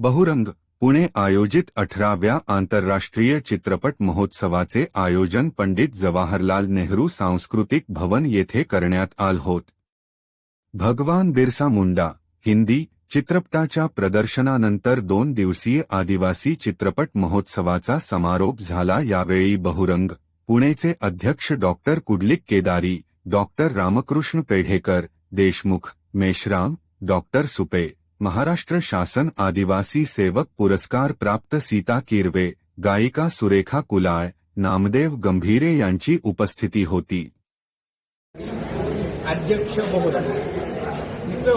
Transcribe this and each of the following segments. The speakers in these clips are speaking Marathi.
बहुरंग पुणे आयोजित अठराव्या आंतरराष्ट्रीय चित्रपट महोत्सवाचे आयोजन पंडित जवाहरलाल नेहरू सांस्कृतिक भवन येथे करण्यात आल होत. भगवान बिरसा मुंडा हिंदी चित्रपटाच्या प्रदर्शनानंतर दोन दिवसीय आदिवासी चित्रपट महोत्सवाचा समारोप झाला. यावेळी बहुरंग पुणेचे अध्यक्ष doctor Kudlik Kedari doctor Ramkrishna Pedhekar Deshmukh Meshram doctor Supe Maharashtra शासन आदिवासी सेवक पुरस्कार प्राप्त सीता किरवे गायिका सुरेखा कुलाळ नामदेव गंभीरे यांची उपस्थिती होती. अध्यक्ष महोदय मित्र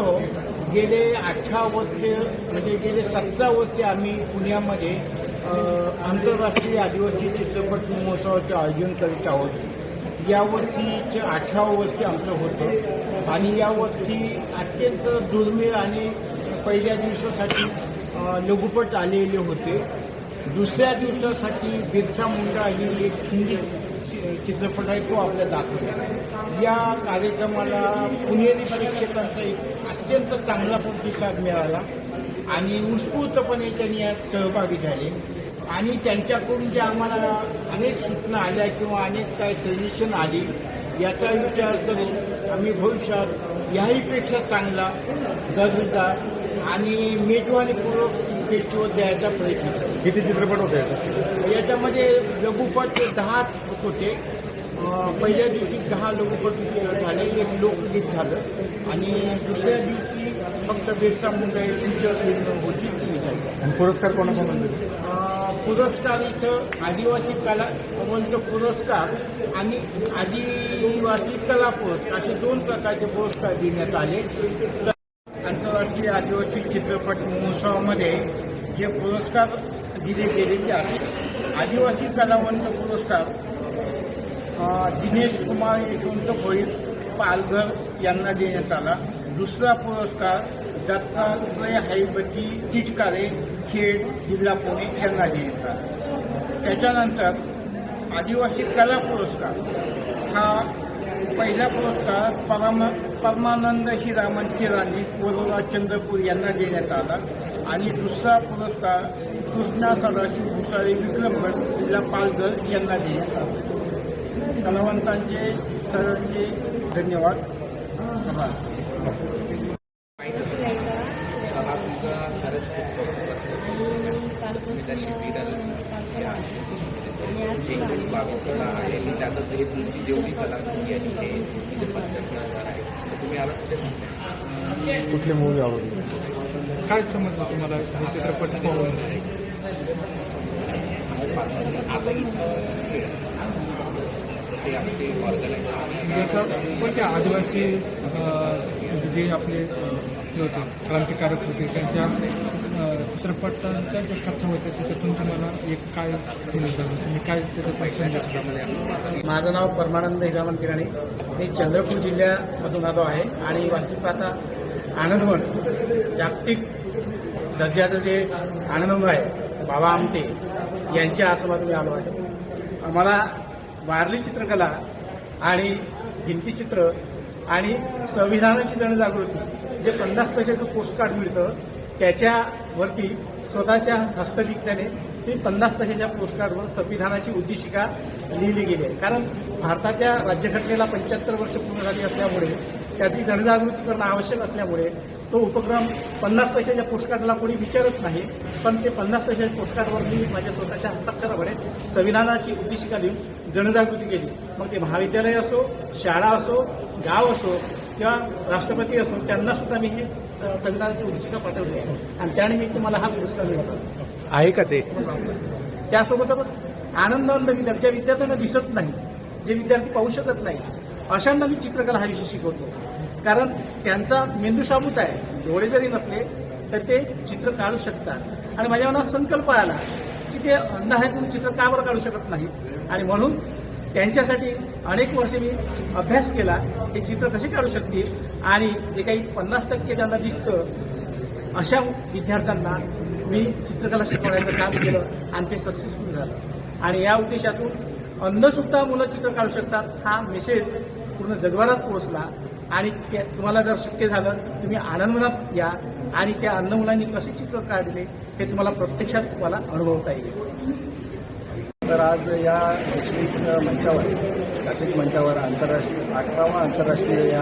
गेले अठरा वर्ष म्हणजे गेले सतरा वर्ष आम्ही पुण्यामध्ये आंतरराष्ट्रीय आदिवासी चित्रपट महोत्सवाचे आयोजन करीत आहोत. यावर्षीचं अठरावं वर्ष आमचं होतं आणि यावर्षी अत्यंत दुर्मिळ आणि पहिल्या दिवसासाठी लघुपट आलेले होते. दुसऱ्या दिवसासाठी बिरसा मुंडा ही एक हिंदी चित्रपट आहे तो आपल्या दाखवला. या कार्यक्रमाला पुणेरी परीक्षकांचा एक अत्यंत चांगला प्रतिसाद मिळाला आणि उत्स्फूर्तपणे त्यांनी यात सहभागी झाले. आणि त्यांच्याकडून ज्या आम्हाला अनेक सूचना आल्या किंवा अनेक काही सजेशन आली याचा विचार करून आम्ही भविष्यात याहीपेक्षा चांगला दर्जेदार आणि मेजवानीपूर्वक फेस्टिवल द्यायचा प्रयत्न किती चित्रपट होते याच्यात? याच्यामध्ये लघुपट दहा होते. अं, पहिल्या दिवशी दहा लघुपट झाले. एक लोकगीत झालं. आणि दुसऱ्या दिवशी फक्त बिरसा मुंडा पिक्चर फिल्म होती ती झाली. आणि पुरस्कार कोणाकोणाला दिले अं, पुरस्कार इथं आदिवासी कला भवनचं पुरस्कार आणि आदिवासी कला पुरस्कार असे दोन प्रकारचे पुरस्कार देण्यात आले. आंतरराष्ट्रीय आदिवासी चित्रपट महोत्सवामध्ये जे पुरस्कार दिले गेले ते असे आदिवासी कलावंत पुरस्कार दिनेश कुमार यशवंत भोईर पालघर यांना देण्यात आला. दुसरा पुरस्कार दत्तात्रय हैबती टिटकारे खेड जिल्हा पुणे यांना देण्यात आला. त्याच्यानंतर आदिवासी कला पुरस्कार हा पहिला पुरस्कार परमा परमानंद हिरामन किराणी वरोरा चंद्रपूर यांना देण्यात आला. आणि दुसरा पुरस्कार कृष्णा सदाशिव भुसाळे विक्रमगड जिल्हा पालघर यांना देण्यात आला. कलावंतांचे सर्वांचे धन्यवाद. आभार बावीस कला आहे आणि त्यातच ही तुमची जेवढी कलाकृती आहे हे आहे तर तुम्ही आला कुठे सांगताय कुठली मूवी आवडली? काय समजलं तुम्हाला? चित्रपट पाहून आता ते आपले ऑर्गनाईज कोणत्या आदिवासी जे आपले होते क्रांतिकारक होते त्यांच्या चित्रपटांच्या ज्या कथा होत्या त्याच्यातून तुम्हाला एक काय दिलं झालं तुम्ही काय माझं नाव परमानंद हिरामन किराणे. मी चंद्रपूर जिल्ह्यामधून आलो आहे. आणि वास्तविक आता आनंदवन जागतिक दर्जाचं जे आनंदवन आहे बाबा आमटे यांच्या आश्रमात मी आलो आहे. आम्हाला वारली चित्रकला आणि भिंतीचित्र आणि संविधानाची जनजागृती जे पन्नास पैशाचं पोस्टकार्ड मिळतं त्याच्या वरती स्वतःच्या हस्तलिखिताने ती पन्नास पैशाच्या पोस्टकार्डवर संविधानाची उद्देशिका लिहिली गेली आहे. कारण भारताच्या राज्यघटनेला पंच्याहत्तर वर्ष पूर्ण झाली असल्यामुळे त्याची जनजागृती करणं आवश्यक असल्यामुळे तो उपक्रम पन्नास पैशाच्या पोस्टकार्डला कोणी विचारत नाही पण ते पन्नास पैशाच्या पोस्टकार्डवर मी माझ्या स्वतःच्या हस्ताक्षराकडे संविधानाची उद्देशिका देऊन जनजागृती केली. मग ते महाविद्यालय असो शाळा असो गाव असो किंवा राष्ट्रपती असो त्यांना सुद्धा मी हे संविधानाची उद्देशिका पाठवली आहे. आणि त्यानिमित्त मला हा पुरस्कार मिळाला. आहे का ते? त्यासोबतच आनंदवंत विद्यार्थी ज्या विद्यार्थ्यांना दिसत नाही जे विद्यार्थी पाहू शकत नाही अशांना मी चित्रकला हा विषय शिकवतो. कारण त्यांचा मेंदू शाबूत आहे. डोळे जरी नसले तर ते चित्र काढू शकतात. आणि माझ्या मनात संकल्प आला की ते अंध आहेत म्हणून चित्र का बरं काढू शकत नाही आणि म्हणून त्यांच्यासाठी अनेक वर्षे मी अभ्यास केला हे चित्र कसे काढू शकतील आणि जे काही पन्नास टक्के त्यांना दिसतं अशा विद्यार्थ्यांना मी चित्रकला शिकवण्याचं काम केलं आणि ते सक्सेसफुल झालं. आणि या उद्देशातून अन्नसुद्धा मुलं चित्र काढू शकतात हा मेसेज पूर्ण जगभरात पोहोचला. आणि तुम्हाला जर शक्य झालं तुम्ही आनंदवनात या आणि त्या अन्न मुलांनी कसे चित्र काढले हे तुम्हाला प्रत्यक्षात तुम्हाला अनुभवता येईल. तर आज या वैश्विक मंचावर जागतिक मंचावर आंतरराष्ट्रीय अठरावा आंतरराष्ट्रीय या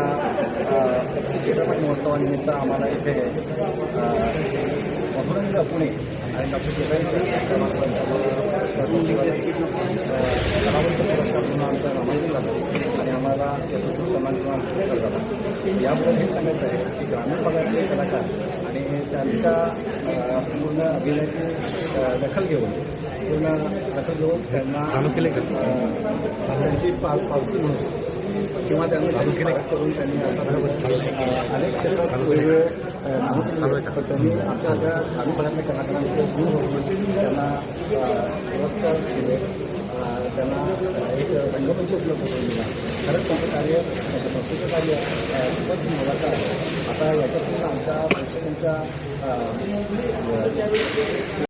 चित्रपट महोत्सवानिमित्त आम्हाला इथे मधुरंग पुणे आणि डॉक्टर डिफेन्स सिंग पुरस्कार म्हणून आमचं नामांकन झालं. आणि आम्हाला याचा सन्मान किंवा पुरस्कार झाला याबद्दल हे सांगायचं आहे की ग्रामीण भागातले कलाकार आणि त्यांच्या पूर्ण अभिनयाची दखल घेऊन पूर्ण दखल घेऊन त्यांना चालू केले का? त्यांची पाव पावती म्हणून किंवा त्यांना चालू केले करून त्यांनी अनेक क्षेत्रात वेगवेगळे केली त्यांनी आपल्या ग्रामीण भागातल्या कलाकारांचं गुण ओळखून त्यांना पुरस्कार दिले. अ, त्यांना एक रंगमंच उपलब्ध करून दिला. खरंच त्यांचं कार्य त्यांचं संस्कृतीचं कार्य खूपच मोलाचं आहे. आता याच्यातून आमच्या प्रेक्षकांच्या